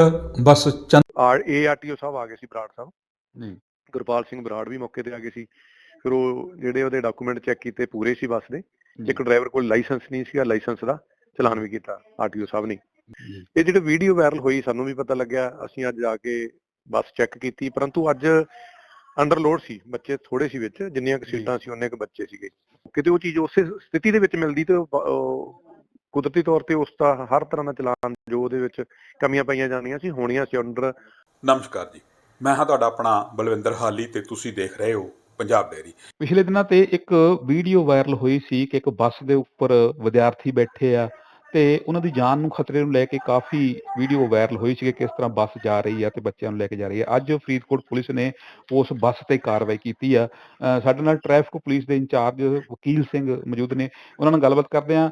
ਬਸ ਚੰਦ R ਏਆਰਟੀਓ ਸਾਹਿਬ ਆ ਗਏ ਸੀ ਬਰਾੜ ਸਾਹਿਬ। ਜੀ। ਗੁਰਪਾਲ ਸਿੰਘ ਬਰਾੜ ਵੀ ਮੌਕੇ ਤੇ ਆ ਗਏ ਸੀ। ਫਿਰ ਉਹ ਜਿਹੜੇ ਉਹਦੇ ਡਾਕੂਮੈਂਟ ਚੈੱਕ ਕੀਤੇ ਪੂਰੇ ਸੀ ਬੱਸ ਦੇ। ਇੱਕ ਡਰਾਈਵਰ ਕੋਲ ਲਾਇਸੈਂਸ ਨਹੀਂ ਸੀਗਾ ਲਾਇਸੈਂਸ ਦਾ ਚਲਾਨ ਵੀ ਕੀਤਾ ਆਰਟੀਓ ਸਾਹਿਬ ਨੇ। ਇਹ ਜਿਹੜੀ ਵੀਡੀਓ ਵਾਇਰਲ ਹੋਈ ਸਾਨੂੰ ਵੀ ਪਤਾ ਲੱਗਿਆ ਅਸੀਂ ਅੱਜ ਜਾ ਕੇ ਬੱਸ ਚੈੱਕ ਕੀਤੀ ਪਰੰਤੂ ਅੱਜ ਅੰਡਰਲੋਡ ਸੀ ਬੱਚੇ ਥੋੜੇ ਸੀ ਵਿੱਚ ਜਿੰਨੀਆਂ ਕੁ। ਸੀਟਾਂ ਸੀ ਉਹਨੇ ਕੁ ਬੱਚੇ ਸੀਗੇ। ਕਿਤੇ ਉਹ ਚੀਜ਼ ਉਸੇ ਸਥਿਤੀ ਦੇ ਵਿੱਚ ਮਿਲਦੀ ਤੇ ਕੁਦਰਤੀ ਤੌਰ ਤੇ ਉਸ ਦਾ ਹਰ ਤਰ੍ਹਾਂ ਦਾ ਚਲਾਨ ਜੋ ਉਹਦੇ ਵਿੱਚ ਕਮੀਆਂ ਪਾਈਆਂ ਜਾਂਦੀਆਂ ਸੀ ਹੋਣੀਆਂ ਸੀ ਅੰਡਰ ਨਮਸਕਾਰ ਜੀ। ਮੈਂ ਹਾਂ ਤੁਹਾਡਾ ਆਪਣਾ ਬਲਵਿੰਦਰ ਹਾਲੀ ਤੇ ਤੁਸੀਂ ਦੇਖ ਰਹੇ ਹੋ ਪੰਜਾਬ ਡੇਰੀ ਪਿਛਲੇ ਦਿਨਾਂ ਤੇ ਇੱਕ ਵੀਡੀਓ ਵਾਇਰਲ ਹੋਈ ਸੀ ਕਿ ਇੱਕ ਬੱਸ ਦੇ ਉੱਪਰ ਵਿਦਿਆਰਥੀ ਬੈਠੇ ਆ ਤੇ ਉਹਨਾਂ ਦੀ ਜਾਨ ਨੂੰ ਖਤਰੇ ਨੂੰ ਲੈ ਕੇ ਕਾਫੀ ਵੀਡੀਓ ਵਾਇਰਲ ਹੋਈ ਸੀ ਕਿ ਕਿਸ ਤਰ੍ਹਾਂ ਬੱਸ ਜਾ ਰਹੀ ਆ ਤੇ ਬੱਚਿਆਂ ਨੂੰ ਲੈ ਕੇ ਜਾ ਰਹੀ ਆ। ਅੱਜ ਫਰੀਦਕੋਟ ਪੁਲਿਸ ਨੇ ਉਸ ਬੱਸ ਤੇ ਕਾਰਵਾਈ ਕੀਤੀ ਆ। ਸਾਡੇ ਨਾਲ ਟ੍ਰੈਫਿਕ ਪੁਲਿਸ ਦੇ ਇੰਚਾਰਜ ਵਕੀਲ ਸਿੰਘ ਮੌਜੂਦ ਨੇ ਉਹਨਾਂ ਨਾਲ ਗੱਲਬਾਤ ਕਰਦੇ ਆ।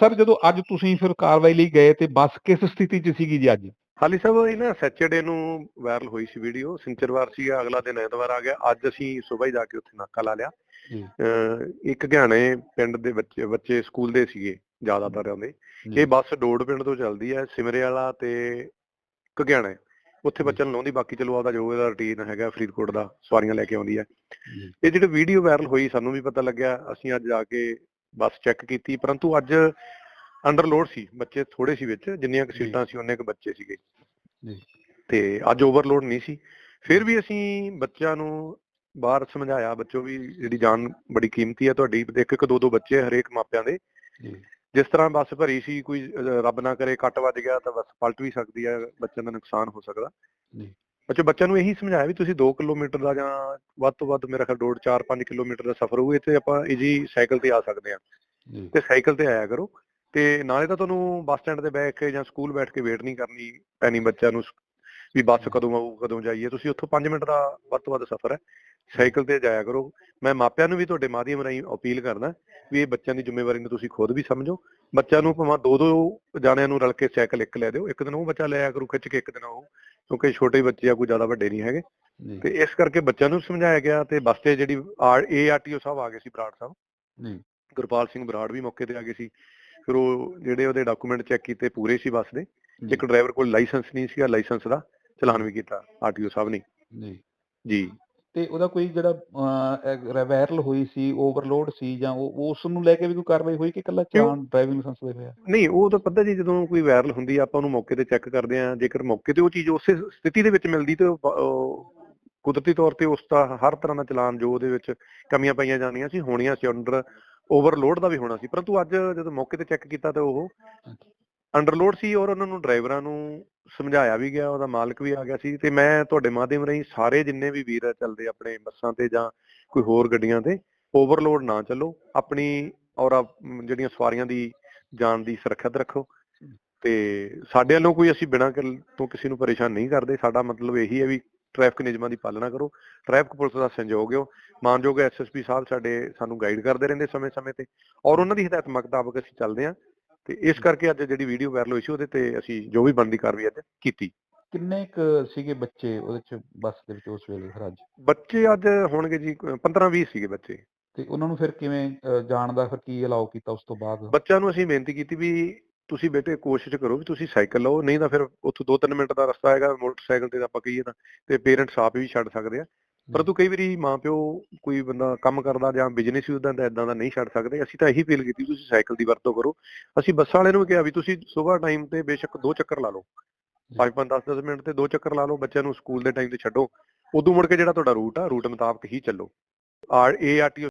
ਸਰ ਜਦੋਂ ਅੱਜ ਤੁਸੀਂ ਫਿਰ ਕਾਰਵਾਈ ਲਈ ਗਏ ਤੇ ਬੱਸ ਕਿਸ ਸਥਿਤੀ 'ਚ ਸੀਗੀ ਜੀ ਅੱਜ? ਹਾਲੀ ਸਾਹਿਬ ਇਹ ਨਾ ਸੈਚਰਡੇ ਨੂੰ ਵਾਇਰਲ ਹੋਈ ਸੀ ਵੀਡੀਓ ਸਿੰਚਰਵਾਰ ਸੀਗਾ ਅਗਲਾ ਦਿਨ ਐਤਵਾਰ ਆ ਗਿਆ। ਅੱਜ ਅਸੀਂ ਸਵੇਰ ਹੀ ਜਾ ਕੇ ਉੱਥੇ ਨਾਕਾ ਲਾ ਲਿਆ। ਇੱਕ ਗਿਆਣੇ ਪਿੰਡ ਦੇ ਬੱਚੇ ਬੱਚੇ ਸਕੂਲ ਦੇ ਸੀਗੇ। ਜ਼ਿਆਦਾਤਰ ਦੇ। ਇਹ ਬੱਸ ਡੋੜ ਪਿੰਡ ਤੋਂ ਚੱਲਦੀ ਹੈ ਸਿਮਰੇ ਵਾਲਾ ਤੇ ਘਗਿਆਣਾ ਉੱਥੇ ਜੀ। ਬੱਚਿਆਂ ਨੂੰ ਲਾਉਂਦੀ ਬਾਕੀ ਚਲੋ ਆਪਦਾ ਜੋ ਇਹਦਾ ਰੁਟੀਨ ਹੈਗਾ ਫਰੀਦਕੋਟ ਦਾ ਸਵਾਰੀਆਂ ਲੈ ਕੇ ਆਉਂਦੀ ਹੈ। ਇਹ ਜਿਹੜੀ ਵੀਡੀਓ ਵਾਇਰਲ ਹੋਈ ਸਾਨੂੰ ਵੀ ਪਤਾ ਲੱਗਿਆ ਅਸੀਂ ਅੱਜ ਜਾ ਕੇ ਬੱਸ ਚੈੱਕ ਕੀਤੀ ਪਰੰਤੂ ਅੱਜ ਅੰਡਰਲੋਡ ਸੀ ਬੱਚੇ ਥੋੜੇ ਸੀ ਵਿੱਚ ਜਿੰਨੀਆਂ ਕੁ। ਸੀਟਾਂ ਸੀ ਉਹਨੇ ਕੁ ਬੱਚੇ ਸੀਗੇ ਜੀ। ਤੇ ਅੱਜ ਓਵਰਲੋਡ ਨਹੀਂ ਸੀ ਫਿਰ ਵੀ ਅਸੀਂ ਬੱਚਿਆਂ ਨੂੰ ਬਾਹਰ ਸਮਝਾਇਆ ਬੱਚੋ ਵੀ ਜਿਹੜੀ ਜਾਨ ਬੜੀ ਕੀਮਤੀ ਹੈ ਤੁਹਾਡੀ ਇੱਕ ਇੱਕ ਦੋ ਦੋ ਬੱਚੇ ਹਰੇਕ ਮਾਪਿਆਂ ਦੇ ਜੀ। ਜਿਸ ਤਰ੍ਹਾਂ ਬੱਸ ਭਰੀ ਸੀ ਕੋਈ ਰੱਬ ਨਾ ਕਰੇ ਕੱਟ ਵੱਜ ਗਿਆ ਤਾਂ ਬੱਸ ਪਲਟ ਵੀ ਸਕਦੀ ਹੈ ਬੱਚਿਆਂ ਦਾ ਨੁਕਸਾਨ ਹੋ ਸਕਦਾ। ਜੀ। ਬੱਚੇ ਬੱਚਿਆਂ ਨੂੰ ਇਹੀ ਸਮਝਾਇਆ ਵੀ ਤੁਸੀਂ 2 ਕਿਲੋਮੀਟਰ ਦਾ ਜਾਂ ਵੱਧ ਤੋਂ ਵੱਧ ਮੇਰਾ ਖਿਆਲ ਡੋੜ 4-5 ਕਿਲੋਮੀਟਰ ਦਾ ਸਫ਼ਰ ਹੋਊ ਇੱਥੇ ਆਪਾਂ ਈਜੀ ਸਾਈਕਲ ਤੇ ਆ ਸਕਦੇ ਹਾਂ। ਜੀ। ਤੇ ਸਾਈਕਲ ਤੇ ਆਇਆ ਕਰੋ। ਤੇ ਨਾਲੇ ਤਾਂ ਤੁਹਾਨੂੰ ਬੱਸ ਸਟੈਂਡ ਤੇ ਬੈਠ ਕੇ ਜਾਂ ਸਕੂਲ ਬੈਠ ਕੇ ਵੇਟ ਨਹੀਂ ਕਰਨੀ ਪੈਣੀ ਬੱਚਿਆਂ ਨੂੰ ਵੀ ਬੱਸ ਕਦੋਂ ਆਊ ਕਦੋਂ ਜਾਈਏ। ਤੁਸੀਂ ਉੱਥੋਂ 5 ਮਿੰਟ ਦਾ ਵੱਧ ਤੋਂ ਵੱਧ ਸਫ਼ਰ ਹੈ। ਸਾਈਕਲ ਤੇ ਜਾਇਆ ਕਰੋ। ਮੈਂ ਮਾਪਿਆਂ ਨੂੰ ਵੀ ਤੁਹਾਡੇ ਮਾਧਿਅਮ ਰਾਹੀਂ ਅਪੀਲ ਕਰਦਾ ਵੀ ਇਹ ਬੱਚਿਆਂ ਦੀ ਜ਼ਿੰਮੇਵਾਰੀ ਨੂੰ ਤੁਸੀਂ ਖੁਦ ਵੀ ਸਮਝੋ। ਬੱਚਿਆਂ ਨੂੰ ਭਾਵੇਂ ਦੋ ਦੋ ਜਾਣਿਆਂ ਨੂੰ ਰਲ ਕੇ ਸਾਈਕਲ ਇੱਕ ਲੈ ਦਿਓ ਇੱਕ ਦਿਨ ਉਹ ਬੱਚਾ ਲੈ ਆਇਆ ਕਰੂ ਖਿੱਚ ਕੇ ਇੱਕ ਦਿਨ ਉਹ ਕਿਉਂਕਿ ਛੋਟੇ ਬੱਚੇ ਆ ਕੋਈ ਜ਼ਿਆਦਾ ਵੱਡੇ ਨਹੀਂ ਹੈਗੇ। ਤੇ ਇਸ ਕਰਕੇ ਬੱਚਿਆਂ ਨੂੰ ਸਮਝਾਇਆ ਗਿਆ ਤੇ ਬੱਸ ਤੇ ਜਿਹੜੀ ਆਰ ਏਆਰਟੀਓ ਸਾਹਿਬ ਆ ਗਏ ਸੀ ਬਰਾੜ ਸਾਹਿਬ। ਜੀ ਗੁਰਪਾਲ ਸਿੰਘ ਬਰਾੜ ਵੀ ਮੌਕੇ ਤੇ ਆ ਗਏ ਸੀ। ਫਿਰ ਉਹ ਜਿਹੜੇ ਉਹਦੇ ਡਾਕੂਮੈਂਟ ਚੈੱਕ ਕੀਤੇ ਪੂਰੇ ਸੀ ਬੱਸ ਦੇ। ਇੱਕ ਡਰਾਈਵਰ ਕੋਲ ਲਾਇਸੈਂਸ ਨਹੀਂ ਸੀਗਾ ਲਾਇਸੈਂਸ ਦਾ ਚਲਾਨ ਵੀ ਕੀਤਾ ਆਰਟੀਓ ਸਾਹਿਬ ਨੇ। ਜੀ ਜੀ। ਤੇ ਉਹਦਾ ਕੋਈ ਜਿਹੜਾ ਵਾਇਰਲ ਹੋਈ ਸੀ ਓਵਰਲੋਡ ਸੀ ਜਾਂ ਉਹ ਉਸ ਨੂੰ ਲੈ ਕੇ ਵੀ ਕੋਈ ਕਾਰਵਾਈ ਹੋਈ ਕਿ ਇਕੱਲਾ? ਚਲਾਨ ਡਰਾਈਵਿੰਗ ਲਾਇਸੈਂਸ ਦੇ ਹੋਇਆ? ਨਹੀਂ ਉਹ ਤਾਂ ਪਤਾ ਜੀ ਜਦੋਂ ਕੋਈ ਵਾਇਰਲ ਹੁੰਦੀ ਆ ਆਪਾਂ ਉਹਨੂੰ ਮੌਕੇ ਤੇ ਚੈੱਕ ਕਰਦੇ ਆ ਜੇਕਰ ਮੌਕੇ ਤੇ ਉਹ ਚੀਜ਼ ਉਸੇ ਸਥਿਤੀ ਦੇ ਵਿੱਚ ਮਿਲਦੀ ਤੇ ਕੁਦਰਤੀ ਤੌਰ ਤੇ ਉਸ ਦਾ ਹਰ ਤਰ੍ਹਾਂ ਦਾ ਚਲਾਨ ਜੋ ਉਹਦੇ ਵਿੱਚ ਕਮੀਆਂ ਪਾਈਆਂ ਜਾਂਦੀਆਂ ਸੀ ਹੋਣੀਆਂ ਸੀ ਅੰਡਰ ਓਵਰਲੋਡ ਦਾ ਵੀ ਹੋਣਾ ਸੀ। ਪਰੰਤੂ ਅੱਜ ਜਦੋਂ ਮੌਕੇ ਤੇ ਚੈੱਕ ਕੀਤਾ ਤਾਂ ਉਹ ਅੰਡਰਲੋਡ ਸੀ ਔਰ ਉਹਨਾਂ ਨੂੰ ਡਰਾਈਵਰਾਂ ਨੂੰ ਸਮਝਾਇਆ ਵੀ ਗਿਆ, ਉਹਦਾ ਮਾਲਕ ਵੀ ਆ ਗਿਆ ਸੀ ਤੇ ਮੈਂ ਤੁਹਾਡੇ ਮਾਧਿਅਮ ਰਾਹੀਂ ਸਾਰੇ ਜਿੰਨੇ ਵੀ ਵੀਰ ਚੱਲਦੇ ਆਪਣੇ ਬੱਸਾਂ ਤੇ ਜਾਂ ਕੋਈ ਹੋਰ ਗੱਡੀਆਂ ਤੇ ਓਵਰਲੋਡ ਨਾ ਚੱਲੋ, ਆਪਣੀ ਔਰ ਜਿਹੜੀਆਂ ਸਵਾਰੀਆਂ ਦੀ ਜਾਨ ਦੀ ਸੁਰੱਖਿਅਤ ਰੱਖੋ ਤੇ ਸਾਡੇ ਵੱਲੋਂ ਕੋਈ ਅਸੀਂ ਬਿਨਾਂ ਤੋਂ ਕਿਸੇ ਨੂੰ ਪਰੇਸ਼ਾਨ ਨਹੀਂ ਕਰਦੇ, ਸਾਡਾ ਮਤਲਬ ਇਹੀ ਹੈ ਵੀ ਟ੍ਰੈਫਿਕ ਨਿਯਮਾਂ ਦੀ ਪਾਲਣਾ ਕਰੋ ਟ੍ਰੈਫਿਕ ਪੁਲਿਸ ਦਾ ਸਹਿਯੋਗ ਹੋ ਮਾਨਯੋਗ ਐਸਐਸਪੀ ਸਾਹਿਬ ਸਾਡੇ ਸਾਨੂੰ ਗਾਈਡ ਕਰਦੇ ਰਹਿੰਦੇ ਸਮੇਂ-ਸਮੇਂ ਤੇ ਔਰ ਉਹਨਾਂ ਦੀ ਹਦਾਇਤ ਮੁਤਾਬਕ ਅਸੀਂ ਚੱਲਦੇ ਹਾਂ। ਤੇ ਇਸ ਕਰਕੇ ਅੱਜ ਜਿਹੜੀ ਵੀਡੀਓ ਵਾਇਰਲ ਹੋਈ ਸੀ ਉਹਦੇ ਤੇ ਅਸੀਂ ਜੋ ਵੀ ਬਣਦੀ ਕਾਰਵਾਈ ਅੱਜ ਕੀਤੀ। ਕਿੰਨੇ ਕੁ ਸੀਗੇ ਬੱਚੇ ਉਹਦੇ ਚ ਬੱਸ ਦੇ ਵਿੱਚ ਉਸ ਵੇਲੇ ਫਿਰ ਅੱਜ? ਬੱਚੇ ਅੱਜ ਹੋਣਗੇ ਜੀ 15-20 ਸੀਗੇ ਬੱਚੇ। ਤੇ ਉਹਨਾਂ ਨੂੰ ਫਿਰ ਕਿਵੇਂ ਜਾਣ ਦਾ ਫਿਰ ਕੀ ਅਲਾਉ ਕੀਤਾ ਉਸ ਤੋਂ ਬਾਅਦ? ਬੱਚਿਆਂ ਨੂੰ ਅਸੀਂ ਬੇਨਤੀ ਕੀਤੀ ਵੀ ਤੁਸੀਂ ਬੇਟੇ ਕੋਸ਼ਿਸ਼ ਕਰੋ ਵੀ ਤੁਸੀਂ ਸਾਈਕਲ ਲਓ ਨਹੀਂ ਤਾਂ ਫਿਰ ਉੱਥੋਂ 2-3 ਮਿੰਟ ਦਾ ਰਸਤਾ ਹੈਗਾ ਮੋਟਰਸਾਈਕਲ ਤੇ ਤਾਂ ਆਪਾਂ ਕਹੀਏ ਤਾਂ ਤੇ ਪੇਰੈਂਟਸ ਆਪ ਵੀ ਛੱਡ ਸਕਦੇ ਆ। ਪਰੰਤੂ ਕਈ ਵਾਰੀ ਮਾਪਿਓ ਕੋਈ ਬੰਦਾ ਕੰਮ ਕਰਦਾ ਜਾਂ ਬਿਜ਼ਨਸ ਹੀ ਉਹਦਾ ਇਦਾਂ ਦਾ ਨਹੀਂ ਛੱਡ ਸਕਦੇ ਅਸੀਂ ਤਾਂ ਇਹੀ ਫੀਲ ਕੀਤੀ ਤੁਸੀਂ ਸਾਈਕਲ ਦੀ ਵਰਤੋਂ ਕਰੋ। ਅਸੀਂ ਬੱਸਾਂ ਵਾਲਿਆਂ ਨੂੰ ਕਿਹਾ ਵੀ ਤੁਸੀਂ ਸਵੇਰ ਟਾਈਮ ਤੇ ਬੇਸ਼ੱਕ ਦੋ ਚੱਕਰ ਲਾ ਲਓ। 5-5 10-10 ਮਿੰਟ ਤੇ ਦੋ ਚੱਕਰ ਲਾ ਲਓ ਬੱਚਿਆਂ ਨੂੰ ਸਕੂਲ ਦੇ ਟਾਈਮ ਤੇ ਛੱਡੋ। ਉਦੋਂ ਮੁੜ ਕੇ ਜਿਹੜਾ ਤੁਹਾਡਾ ਰੂਟ ਆ ਰੂਟ ਮੁਤਾਬਕ ਹੀ ਚੱਲੋ। ਆਰ ਏਆਰਟੀਓ